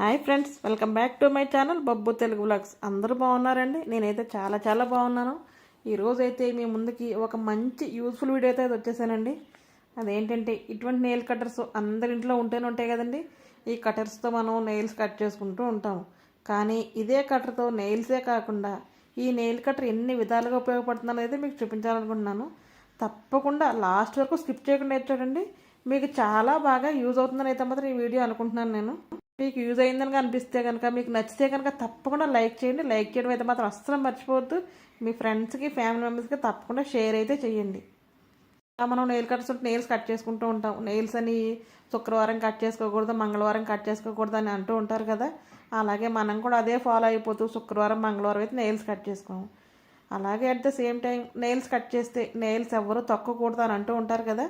Hi friends welcome back to my channel Babbu Telugu vlogs అందరూ బాగున్నారండి? నేనైతే చాలా చాలా బాగున్నాను. ఈరోజు అయితే మీ ముందుకి ఒక మంచి యూస్ఫుల్ వీడియో అయితే వచ్చేసానండి. అదేంటంటే ఇటువంటి నెయిల్ కట్టర్స్ అందరి ఇంట్లో ఉంటేనే ఉంటాయి కదండి. ఈ కటర్స్తో మనం నెయిల్స్ కట్ చేసుకుంటూ ఉంటాం. కానీ ఇదే కట్టర్తో నెయిల్సే కాకుండా ఈ నెయిల్ కట్టర్ ఎన్ని విధాలుగా ఉపయోగపడుతుందో అయితే మీకు చూపించాలనుకుంటున్నాను. తప్పకుండా లాస్ట్ వరకు స్కిప్ చేయకుండా అయితే చూడండి. మీకు చాలా బాగా యూజ్ అవుతుందని అయితే మాత్రం ఈ వీడియో అనుకుంటున్నాను నేను. మీకు యూజ్ అయిందని అనిపిస్తే కనుక మీకు నచ్చితే కనుక తప్పకుండా లైక్ చేయండి. లైక్ చేయడం అయితే మాత్రం అస్సలు మర్చిపోవద్దు. మీ ఫ్రెండ్స్కి ఫ్యామిలీ మెంబర్స్కి తప్పకుండా షేర్ అయితే చేయండి. మనం నెయిల్ కట్స్ ఉంటే నెయిల్స్ కట్ చేసుకుంటూ ఉంటాం. నెయిల్స్ అని శుక్రవారం కట్ చేసుకోకూడదు మంగళవారం కట్ చేసుకోకూడదు అని అంటూ ఉంటారు కదా. అలాగే మనం కూడా అదే ఫాలో అయిపోతూ శుక్రవారం మంగళవారం అయితే నెయిల్స్ కట్ చేసుకోము. అలాగే at the same time nails cut చేస్తే నెయిల్స్ ఎవరు తొక్కకూడదు అని అంటూ ఉంటారు కదా.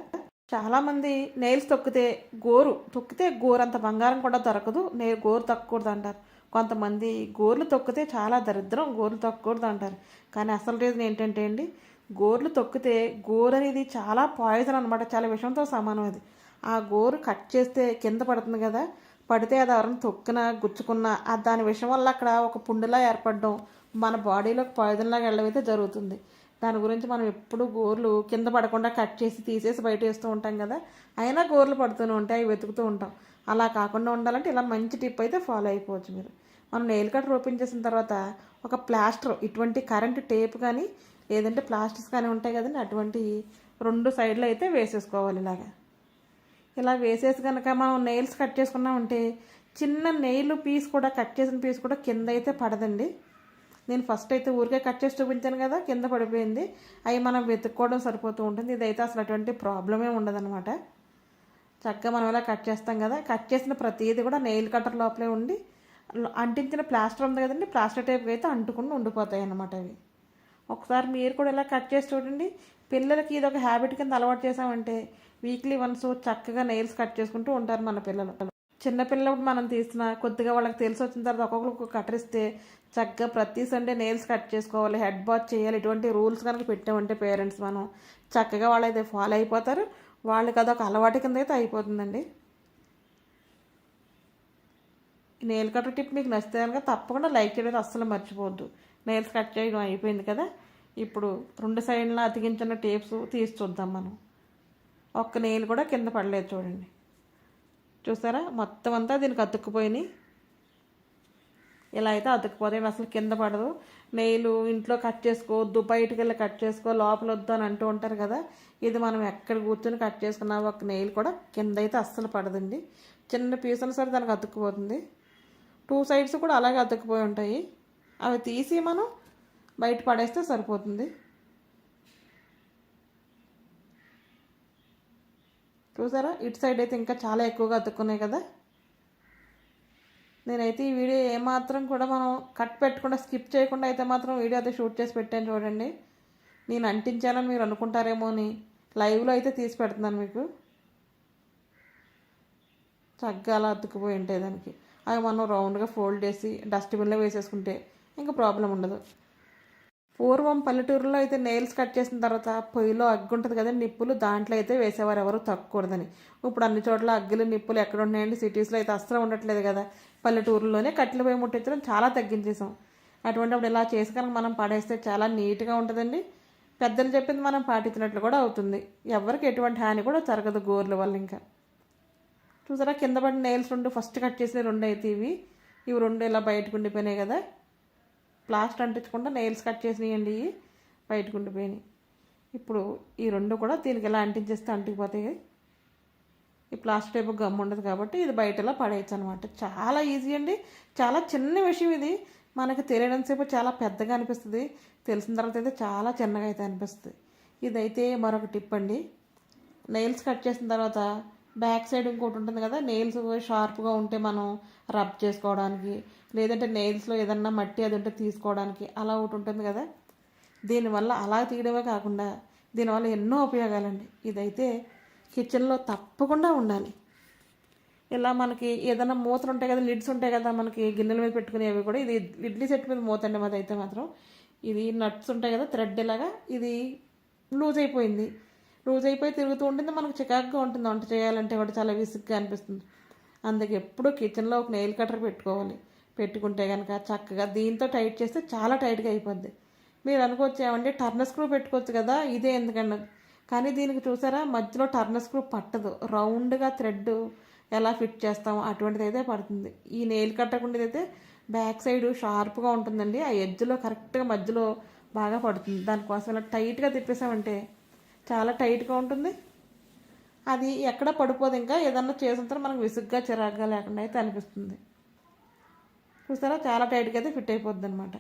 చాలామంది నెయిల్స్ తొక్కితే గోరు తొక్కితే గోరు అంత బంగారం కూడా దొరకదు నే గోరు తొక్కకూడదు అంటారు. కొంతమంది గోర్లు తొక్కితే చాలా దరిద్రం గోర్లు తొక్కకూడదు అంటారు. కానీ అసలు రీజన్ ఏంటంటే అండి గోర్లు తొక్కితే గోరు అనేది చాలా పాయిజన్ అనమాట చాలా విషయంతో సమానం అది. ఆ గోరు కట్ చేస్తే కింద పడుతుంది కదా పడితే అది ఎవరైనా తొక్కినా గుచ్చుకున్నా దాని విషయం వల్ల అక్కడ ఒక పుండులా ఏర్పడడం మన బాడీలోకి పాయిజన్లాగా లాగా జరుగుతుంది. దాని గురించి మనం ఎప్పుడు గోర్లు కింద పడకుండా కట్ చేసి తీసేసి బయట వేస్తూ ఉంటాం కదా. అయినా గోర్లు పడుతూనే ఉంటాయి అవి వెతుకుతూ ఉంటాం. అలా కాకుండా ఉండాలంటే ఇలా మంచి టిప్ అయితే ఫాలో అయిపోవచ్చు మీరు. మనం నెయిల్ కట్టర్ ఓపెన్ చేసిన తర్వాత ఒక ప్లాస్టర్ ఇటువంటి కరెంట్ టేప్ కానీ లేదంటే ప్లాస్టర్స్ కానీ ఉంటాయి కదండి అటువంటి రెండు సైడ్లు అయితే వేసేసుకోవాలి ఇలాగా. ఇలా వేసేసి కనుక మనం నెయిల్స్ కట్ చేసుకున్నామంటే చిన్న నెయిల్ పీస్ కూడా కట్ చేసిన పీస్ కూడా కింద అయితే పడదండి. నేను ఫస్ట్ అయితే ఊరికే కట్ చేసి చూపించాను కదా కింద పడిపోయింది. అవి మనం వెతుక్కోవడం సరిపోతూ ఉంటుంది. ఇదైతే అసలు అటువంటి ప్రాబ్లమే ఉండదన్నమాట. చక్కగా మనం ఇలా కట్ చేస్తాం కదా కట్ చేసిన ప్రతిదీ కూడా నెయిల్ కట్టర్ లోపలే ఉండి అంటించిన ప్లాస్టర్ ఉంది కదండి ప్లాస్టర్ టైప్ అయితే అంటుకుని ఉండిపోతాయి అన్నమాట అవి. ఒకసారి మీరు కూడా ఇలా కట్ చేసి చూడండి. పిల్లలకి ఇది ఒక హ్యాబిట్ కింద అలవాటు చేసామంటే వీక్లీ వన్స్ చక్కగా నెయిల్స్ కట్ చేసుకుంటూ ఉంటారు మన పిల్లలు. చిన్నపిల్లప్పుడు మనం తీసిన కొద్దిగా వాళ్ళకి తెలిసి వచ్చిన తర్వాత ఒక్కొక్కరికి కట్టరిస్తే చక్కగా ప్రతి సండే నెయిల్స్ కట్ చేసుకోవాలి హెడ్ బాత్ చేయాలి ఇటువంటి రూల్స్ కనుక పెట్టామంటే పేరెంట్స్ మనం చక్కగా వాళ్ళైతే ఫాలో అయిపోతారు. వాళ్ళకి అదొక అలవాటు కింద అయితే అయిపోతుందండి. నెయిల్ కట్టర్ టిప్ మీకు నచ్చితే కనుక తప్పకుండా లైక్ చేయడం అస్సలు మర్చిపోవద్దు. నెయిల్స్ కట్ చేయడం అయిపోయింది కదా? ఇప్పుడు రెండు సైడ్లో అతికించిన టేప్స్ తీసి చూద్దాం మనం. ఒక్క నెయిల్ కూడా కింద పడలేదు చూడండి. చూసారా మొత్తం అంతా దీనికి అతుక్కుపోయినాయి. ఇలా అయితే అతుక్కుపోతాయి. అసలు కింద పడదు. నెయిలు ఇంట్లో కట్ చేసుకోవద్దు బయటికి వెళ్ళి కట్ చేసుకో లోపల వద్దు అని అంటూ ఉంటారు కదా. ఇది మనం ఎక్కడ కూర్చొని కట్ చేసుకున్నా ఒక నెయిల్ కూడా కింద అయితే అస్సలు పడదండి. చిన్న పీసులు సరే దానికి అతుక్కుపోతుంది. టూ సైడ్స్ కూడా అలాగే అతుక్కుపోయి ఉంటాయి. అవి తీసి మనం బయట పడేస్తే సరిపోతుంది. చూసారా? ఇటు సైడ్ అయితే ఇంకా చాలా ఎక్కువగా అతుక్కున్నాయి కదా? నేనైతే ఈ వీడియో ఏమాత్రం కూడా మనం కట్ పెట్టకుండా స్కిప్ చేయకుండా అయితే మాత్రం వీడియో అయితే షూట్ చేసి పెట్టాను చూడండి. నేను అంటించాలని మీరు అనుకుంటారేమో అని లైవ్లో అయితే తీసి పెడుతున్నాను మీకు. చక్కగా అలా అతుక్కుపోయి ఉంటాయి దానికి. అవి మనం రౌండ్గా ఫోల్డ్ చేసి డస్ట్బిన్లో వేసేసుకుంటే ఇంకా ప్రాబ్లం ఉండదు. పూర్వం పల్లెటూరులో అయితే నెయిల్స్ కట్ చేసిన తర్వాత పొయ్యిలో అగ్గి ఉంటుంది కదా నిప్పులు దాంట్లో అయితే వేసేవారు ఎవరు తక్కకూడదని ఇప్పుడు అన్ని చోట్ల అగ్గిలు నిప్పులు ఎక్కడ ఉన్నాయండి? సిటీస్లో అయితే అస్సలు ఉండట్లేదు కదా. పల్లెటూరులోనే కట్టెల పొయ్యి ముట్టించడం చాలా తగ్గించేసాం అటువంటిప్పుడు ఇలా చేసి కనుక మనం పడేస్తే చాలా నీట్గా ఉంటుందండి. పెద్దలు చెప్పింది మనం పాటించినట్లు కూడా అవుతుంది. ఎవరికి ఎటువంటి హాని కూడా జరగదు గోర్ల వల్ల ఇంకా. చూసారా? కింద పడిన నెయిల్స్ రెండు ఫస్ట్ కట్ చేసిన రెండు అయితే ఇవి. ఇవి రెండు ఇలా బయటకు ఉండిపోయినాయి కదా. ప్లాస్టర్ అంటించకుండా నెయిల్స్ కట్ చేసినాయండి బయటకు ఉండిపోయినాయి ఇప్పుడు ఈ రెండు కూడా దీనికి ఎలా అంటించేస్తే అంటికిపోతాయి. ఈ ప్లాస్టర్ టైప్ గమ్ ఉండదు కాబట్టి ఇది బయటలో పడేయచ్చు అనమాట చాలా ఈజీ అండి. చాలా చిన్న విషయం ఇది. మనకి తెలియడం సేపు చాలా పెద్దగా అనిపిస్తుంది. తెలిసిన తర్వాత అయితే చాలా చిన్నగా అయితే అనిపిస్తుంది. ఇదైతే మరొక టిప్ అండి. నెయిల్స్ కట్ చేసిన తర్వాత బ్యాక్ సైడ్ ఇంకోటి ఉంటుంది కదా నెయిల్స్ షార్ప్గా ఉంటే మనం రబ్ చేసుకోవడానికి లేదంటే నెయిల్స్లో ఏదన్నా మట్టి అది ఉంటే తీసుకోవడానికి అలా ఒకటి ఉంటుంది కదా. దీనివల్ల అలా తీయడమే కాకుండా దీనివల్ల ఎన్నో ఉపయోగాలండి. ఇదైతే కిచెన్లో తప్పకుండా ఉండాలి. ఇలా మనకి ఏదైనా మూతలు ఉంటాయి కదా లిడ్స్ ఉంటాయి కదా మనకి గిన్నెల మీద పెట్టుకునేవి కూడా ఇది ఇడ్లీ సెట్ మీద మూత అండి మాదైతే మాత్రం. ఇది నట్స్ ఉంటాయి కదా థ్రెడ్ ఇలాగా ఇది లూజ్ అయిపోయింది. లూజ్ అయిపోయి తిరుగుతూ ఉంటుంది మనకు చికాకుగా ఉంటుంది. వంట చేయాలంటే కూడా చాలా విసుగ్గా అనిపిస్తుంది. అందుకే ఎప్పుడూ కిచెన్లో ఒక నెయిల్ కటర్ పెట్టుకోవాలి. పెట్టుకుంటే కనుక చక్కగా దీంతో టైట్ చేస్తే చాలా టైట్గా అయిపోద్ది. మీరు అనుకోవచ్చు ఏమంటే టర్న్ స్క్రూ పెట్టుకోవచ్చు కదా ఇదే ఎందుకన్నా కానీ దీనికి చూసారా మధ్యలో టర్న్ స్క్రూ పట్టదు. రౌండ్గా థ్రెడ్ ఎలా ఫిట్ చేస్తామో అటువంటిది అయితే పడుతుంది. ఈ నెయిల్ కట్టకుండేది అయితే బ్యాక్ సైడ్ షార్ప్గా ఉంటుందండి. ఆ ఎడ్జ్లో కరెక్ట్గా మధ్యలో బాగా పడుతుంది. దానికోసం ఇలా టైట్గా తిప్పేసామంటే చాలా టైట్గా ఉంటుంది. అది ఎక్కడ పడిపోదు ఇంకా. ఏదన్నా చేసిన మనకు విసుగ్గా చిరాగ్గా లేకుండా అయితే అనిపిస్తుంది. చూస్తారా? చాలా టైట్గా అయితే ఫిట్ అయిపోద్ది అనమాట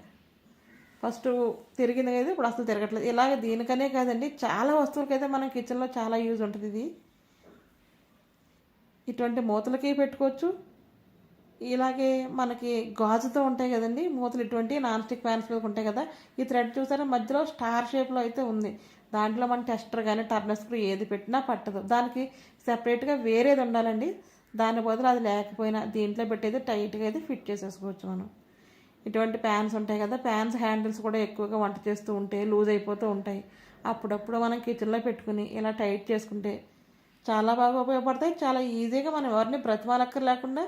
ఫస్ట్ తిరిగింది కదా ఇప్పుడు అసలు తిరగట్లేదు. ఇలాగ దీనికనే కాదండి చాలా వస్తువులకైతే మనం కిచెన్లో చాలా యూజ్ ఉంటుంది ఇది. ఇటువంటి మూతలకి పెట్టుకోవచ్చు. ఇలాగే మనకి గాజుతో ఉంటాయి కదండి మూతలు ఇటువంటి నాన్ స్టిక్ ప్యాన్స్ మీద ఉంటాయి కదా. ఈ థ్రెడ్ చూసారా? మధ్యలో స్టార్ షేప్లో అయితే ఉంది. దాంట్లో మన టెస్టర్ కానీ టర్నర్ స్క్రూ ఏది పెట్టినా పట్టదు. దానికి సెపరేట్గా వేరేది ఉండాలండి. దాని బదులు అది లేకపోయినా దీంట్లో పెట్టేది టైట్గా అయితే ఫిట్ చేసేసుకోవచ్చు మనం. ఇటువంటి ప్యాన్స్ ఉంటాయి కదా ప్యాన్స్ హ్యాండిల్స్ కూడా ఎక్కువగా వంట చేస్తూ ఉంటే లూజ్ అయిపోతూ ఉంటాయి. అప్పుడప్పుడు మనం కిచెన్లో పెట్టుకుని ఇలా టైట్ చేసుకుంటే చాలా బాగా ఉపయోగపడతాయి. చాలా ఈజీగా మనం ఎవరిని బ్రతిమాలక్కర్ లేకుండా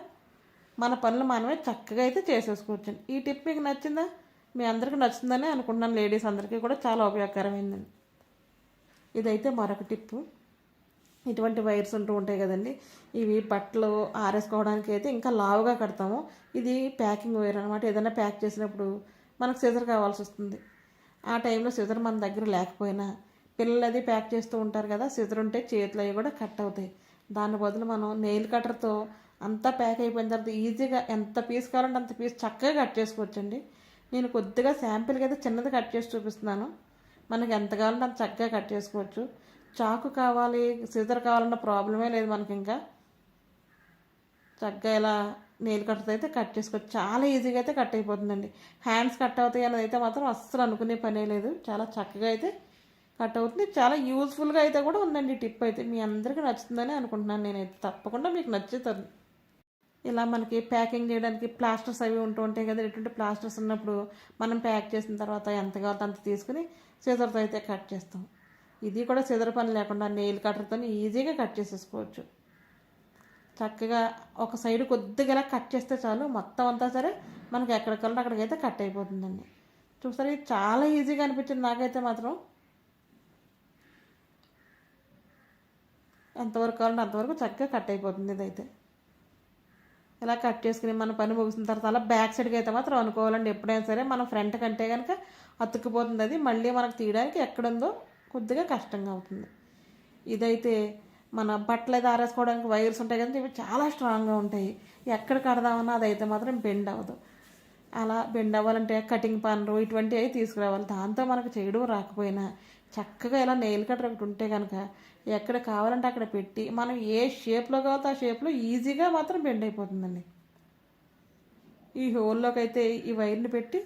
మన పనులు మనమే చక్కగా అయితే చేసేసుకోవచ్చు ఈ టిప్ మీకు నచ్చిందా? మీ అందరికీ నచ్చిందని అనుకుంటున్నాను. లేడీస్ అందరికీ కూడా చాలా ఉపయోగకరమైందండి. ఇదైతే మరొక టిప్పు. ఇటువంటి వైర్స్ ఉంటూ ఉంటాయి కదండి. ఇవి బట్టలు ఆరేసుకోవడానికి అయితే ఇంకా లావుగా కడతాము. ఇది ప్యాకింగ్ వైర్ అనమాట ఏదైనా ప్యాక్ చేసినప్పుడు మనకు సిజర్ కావాల్సి వస్తుంది. ఆ టైంలో సిజర్ మన దగ్గర లేకపోయినా పిల్లలు అది ప్యాక్ చేస్తూ ఉంటారు కదా సిజర్ ఉంటే చేతులు అవి కూడా కట్ అవుతాయి. దాని బదులు మనం నెయిల్ కట్టర్తో అంతా ప్యాక్ అయిపోయిన తర్వాత ఈజీగా ఎంత పీస్ కావాలంటే అంత పీస్ చక్కగా కట్ చేసుకోవచ్చండి. నేను కొద్దిగా శాంపిల్గా అయితే చిన్నది కట్ చేసి చూపిస్తున్నాను. మనకి ఎంత కావాలంటే అంత చక్కగా కట్ చేసుకోవచ్చు. చాకు కావాలి సీజర్ కావాలన్న ప్రాబ్లమే లేదు మనకి ఇంకా. చక్కగా ఇలా నెయిల్ కట్టతో అయితే కట్ చేసుకోవచ్చు. చాలా ఈజీగా అయితే కట్ అయిపోతుందండి. హ్యాండ్స్ కట్ అవుతాయి అనేది అయితే మాత్రం అస్సలు అనుకునే పనే లేదు. చాలా చక్కగా అయితే కట్ అవుతుంది. చాలా యూస్ఫుల్గా అయితే కూడా ఉందండి టిప్ అయితే. మీ అందరికీ నచ్చుతుందని అనుకుంటున్నాను నేనైతే. తప్పకుండా మీకు నచ్చుతుంది. ఇలా మనకి ప్యాకింగ్ చేయడానికి ప్లాస్టర్స్ అవి ఉంటూ ఉంటాయి కదా ఎటువంటి ప్లాస్టర్స్ ఉన్నప్పుడు మనం ప్యాక్ చేసిన తర్వాత ఎంత కావాలో అంత తీసుకుని సీజర్తో అయితే కట్ చేస్తాం. ఇది కూడా సిజర్ పని లేకుండా నెయిల్ కట్టర్తో ఈజీగా కట్ చేసేసుకోవచ్చు. చక్కగా ఒక సైడ్ కొద్దిగా కట్ చేస్తే చాలు మొత్తం అంతా సరే మనకి ఎక్కడికల్లా అక్కడికైతే కట్ అయిపోతుందండి. చూసారా ఇది చాలా ఈజీగా అనిపించింది నాకైతే మాత్రం. ఎంతవరకు కావాలంటే అంతవరకు చక్కగా కట్ అయిపోతుంది ఇదైతే. ఇలా కట్ చేసుకుని మన పని ముగిసిన తర్వాత అలా బ్యాక్ సైడ్కి అయితే మాత్రం అనుకోవాలండి. ఎప్పుడైనా సరే మన ఫ్రంట్ కంటే కనుక అతుక్కుపోతుంది అది. మళ్ళీ మనకు తీయడానికి ఎక్కడుందో కొద్దిగా కష్టంగా అవుతుంది. ఇదైతే మన బట్టలు అయితే ఆరేసుకోవడానికి వైర్స్ ఉంటాయి కదండి ఇవి చాలా స్ట్రాంగ్గా ఉంటాయి. ఎక్కడ కడదామన్నా అదైతే మాత్రం బెండ్ అవ్వదు. అలా బెండ్ అవ్వాలంటే కటింగ్ పనులు ఇటువంటివి అవి తీసుకురావాలి. దాంతో మనకు చేయడం రాకపోయినా చక్కగా ఇలా నెయిల్ కట్టర్ ఒకటి ఉంటే కనుక ఎక్కడ కావాలంటే అక్కడ పెట్టి మనం ఏ షేప్లో కావాలో ఆ షేప్లో ఈజీగా మాత్రం బెండ్ అయిపోతుందండి. ఈ హోల్లోకి అయితే ఈ వైర్ని పెట్టి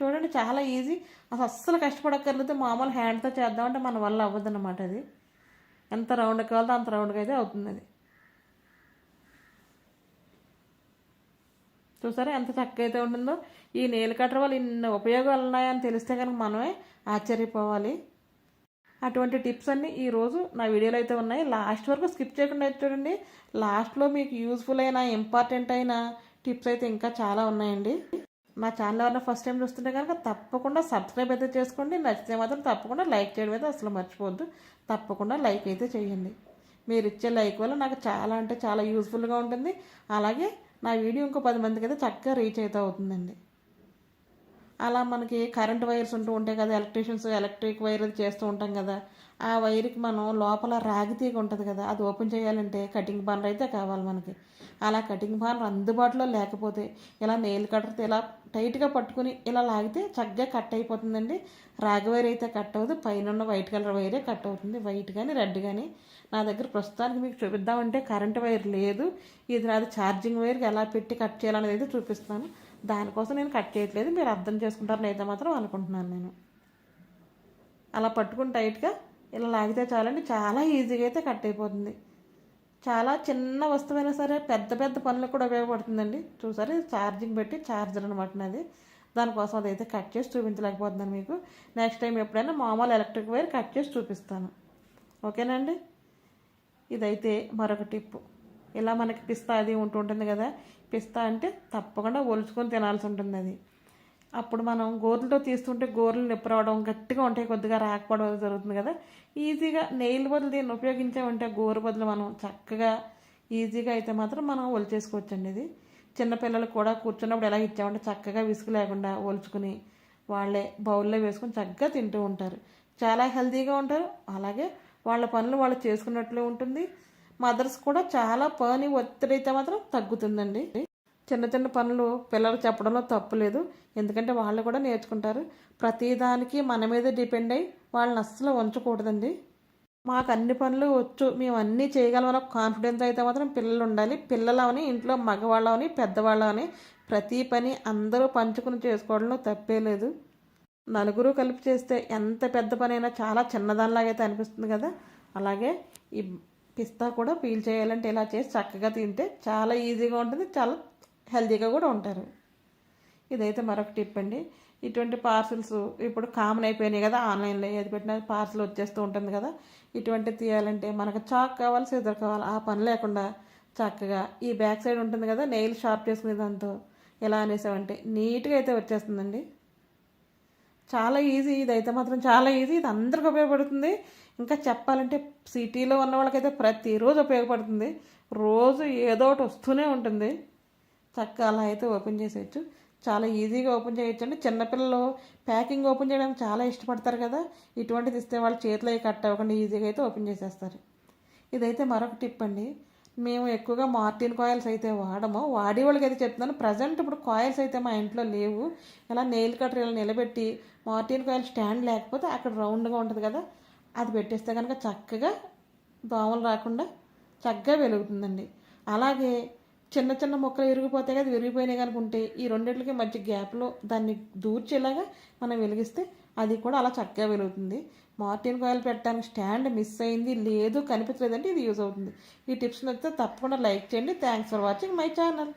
చూడండి చాలా ఈజీ. అసలు అస్సలు కష్టపడక్కర్లేదు. మామూలు హ్యాండ్తో చేద్దామంటే మన వల్ల అవ్వదు అనమాట అది. ఎంత రౌండ్ కావాలో అంత రౌండ్గా అయితే అవుతుంది అది. చూసారా ఎంత చక్కగా అయితే ఉంటుందో? ఈ నీళ్ళ కట్టర్ వల్ల ఇన్ని ఉపయోగాలు ఉన్నాయని తెలిస్తే కనుక మనమే ఆశ్చర్యపోవాలి. అటువంటి టిప్స్ అన్నీ ఈరోజు నా వీడియోలో అయితే ఉన్నాయి. లాస్ట్ వరకు స్కిప్ చేయకుండా చూడండి. లాస్ట్లో మీకు యూస్ఫుల్ అయిన ఇంపార్టెంట్ అయిన టిప్స్ అయితే ఇంకా చాలా ఉన్నాయండి. నా ఛానల్ ఎవరైనా ఫస్ట్ టైం చూస్తుంటే కనుక తప్పకుండా సబ్స్క్రైబ్ అయితే చేసుకోండి. నచ్చితే మాత్రం తప్పకుండా లైక్ చేయడం అయితే అసలు మర్చిపోవద్దు. తప్పకుండా లైక్ అయితే చేయండి. మీరు ఇచ్చే లైక్ వల్ల నాకు చాలా అంటే చాలా యూస్ఫుల్గా ఉంటుంది. అలాగే నా వీడియో ఇంకో పది మందికి అయితే చక్కగా రీచ్ అయితే అవుతుందండి. అలా మనకి కరెంట్ వైర్స్ ఉంటూ ఉంటాయి కదా ఎలక్ట్రీషియన్స్ ఎలక్ట్రిక్ వైర్ అది చేస్తూ ఉంటాం కదా ఆ వైర్కి మనం లోపల రాగి తీగ ఉంటుంది కదా అది ఓపెన్ చేయాలంటే కటింగ్ బానర్ అయితే కావాలి మనకి. అలా కటింగ్ బానర్ అందుబాటులో లేకపోతే ఇలా నెయిల్ కట్టర్తో ఇలా టైట్గా పట్టుకుని ఇలా లాగితే చక్కగా కట్ అయిపోతుందండి. రాగి వైర్ అయితే కట్ అవ్వదు పైన ఉన్న వైట్ కలర్ వైరే కట్ అవుతుంది. వైట్ కానీ రెడ్ కానీ నా దగ్గర ప్రస్తుతానికి మీకు చూపిద్దామంటే కరెంట్ వైర్ లేదు. ఇది నాది ఛార్జింగ్ వైర్కి ఎలా పెట్టి కట్ చేయాలనేది అయితే చూపిస్తాను దానికోసం నేను కట్ చేయట్లేదు మీరు అర్థం చేసుకుంటారని అయితే మాత్రం అనుకుంటున్నాను నేను. అలా పట్టుకుని టైట్గా ఇలా లాగితే చాలండి చాలా ఈజీగా అయితే కట్ అయిపోతుంది. చాలా చిన్న వస్తువైనా సరే పెద్ద పెద్ద పనులకు కూడా ఉపయోగపడుతుందండి. చూసారు ఛార్జింగ్ పెట్టి ఛార్జర్ అనమాట అది దానికోసం అదైతే కట్ చేసి చూపించలేకపోతున్నాను మీకు. నెక్స్ట్ టైం ఎప్పుడైనా మామూలు ఎలక్ట్రిక్ వైర్ కట్ చేసి చూపిస్తాను. ఓకేనండి ఇదైతే మరొక టిప్పు. ఇలా మనకి పిస్తా అది ఉంటూ ఉంటుంది కదా పిస్తా అంటే తప్పకుండా ఒలుచుకొని తినాల్సి ఉంటుంది అది. అప్పుడు మనం గోర్లతో తీస్తుంటే గోర్లు నొప్పి రావడం గట్టిగా ఉంటాయి కొద్దిగా రాకపోవడం జరుగుతుంది కదా. ఈజీగా నెయిల్ బదులు దీన్ని ఉపయోగించామంటే గోరు బదులు మనం చక్కగా ఈజీగా అయితే మాత్రం మనం ఒలిచేసుకోవచ్చండి ఇది. చిన్నపిల్లలు కూడా కూర్చున్నప్పుడు ఎలా ఇచ్చామంటే చక్కగా విసుగు లేకుండా ఒలుచుకుని వాళ్ళే బౌల్లో వేసుకొని చక్కగా తింటూ ఉంటారు. చాలా హెల్తీగా ఉంటారు. అలాగే వాళ్ళ పనులు వాళ్ళు చేసుకున్నట్లు ఉంటుంది. మదర్స్ కూడా చాలా పని ఒత్తిడి అయితే మాత్రం తగ్గుతుందండి. చిన్న చిన్న పనులు పిల్లలు చెప్పడంలో తప్పు లేదు. ఎందుకంటే వాళ్ళు కూడా నేర్చుకుంటారు. ప్రతిదానికి మన మీద డిపెండ్ అయ్యి వాళ్ళని అస్సలు ఉంచకూడదండి. మాకు అన్ని పనులు వచ్చు. మేము అన్నీ చేయగలమని కాన్ఫిడెన్స్ అయితే మాత్రం పిల్లలు ఉండాలి. పిల్లలవని ఇంట్లో మగవాళ్ళవని పెద్దవాళ్ళవని ప్రతి పని అందరూ పంచుకుని చేసుకోవడంలో తప్పే లేదు. నలుగురు కలిపి చేస్తే ఎంత పెద్ద పని అయినా చాలా చిన్నదానిలాగైతే అనిపిస్తుంది కదా. అలాగే ఈ పిస్తా కూడా పీల్ చేయాలంటే ఇలా చేసి చక్కగా తింటే చాలా ఈజీగా ఉంటుంది చాలా హెల్తీగా కూడా ఉంటారు. ఇదైతే మరొక టిప్ అండి. ఇటువంటి పార్సిల్స్ ఇప్పుడు కామన్ అయిపోయినాయి కదా ఆన్లైన్లో ఏది పెట్టినా పార్సిల్ వచ్చేస్తూ ఉంటుంది కదా. ఇటువంటి తీయాలంటే మనకు చాక్ కావాలి సిజర్ కావాలి ఆ పని లేకుండా చక్కగా ఈ బ్యాక్ సైడ్ ఉంటుంది కదా నెయిల్ షార్ప్ చేసుకునే దాంతో ఎలా అనేసామంటే నీట్గా అయితే వచ్చేస్తుందండి. చాలా ఈజీ ఇది అయితే మాత్రం చాలా ఈజీ ఇది అందరికి ఉపయోగపడుతుంది. ఇంకా చెప్పాలంటే సిటీలో ఉన్న వాళ్ళకైతే ప్రతిరోజు ఉపయోగపడుతుంది. రోజు ఏదో ఒకటి వస్తూనే ఉంటుంది. చక్కగా అలా అయితే ఓపెన్ చేసేయచ్చు. చాలా ఈజీగా ఓపెన్ చేయొచ్చు అండి చిన్నపిల్లలు ప్యాకింగ్ ఓపెన్ చేయడానికి చాలా ఇష్టపడతారు కదా. ఇటువంటిది ఇస్తే వాళ్ళ చేతిలో కట్ అవ్వకుండా ఈజీగా అయితే ఓపెన్ చేసేస్తారు. ఇదైతే మరొక టిప్ అండి. మేము ఎక్కువగా మార్టిన్ కాయిల్స్ అయితే వాడము. వాడే వాళ్ళకి అయితే చెప్తున్నాను. ప్రజెంట్ ఇప్పుడు కాయిల్స్ అయితే మా ఇంట్లో లేవు. ఇలా నెయిల్ కటర్ ఇలా నిలబెట్టి మార్టిన్ కాయిల్ స్టాండ్ లేకపోతే అక్కడ రౌండ్గా ఉంటుంది కదా. అది పెట్టేస్తే కనుక చక్కగా దోమలు రాకుండా చక్కగా వెలుగుతుందండి. అలాగే చిన్న చిన్న మొక్కలు విరిగిపోతాయి కదా విరిగిపోయినాయి కనుకుంటే ఈ రెండింటికి మధ్య గ్యాప్లో దాన్ని దూర్చేలాగా మనం వెలిగిస్తే అది కూడా అలా చక్కగా వెలుగుతుంది. మార్టిన్ కాయిల్ పెట్టడానికి స్టాండ్ మిస్ అయింది లేదు కనిపించలేదంటే ఇది యూజ్ అవుతుంది. ఈ టిప్స్ నచ్చితే తప్పకుండా లైక్ చేయండి. Thanks for watching my channel.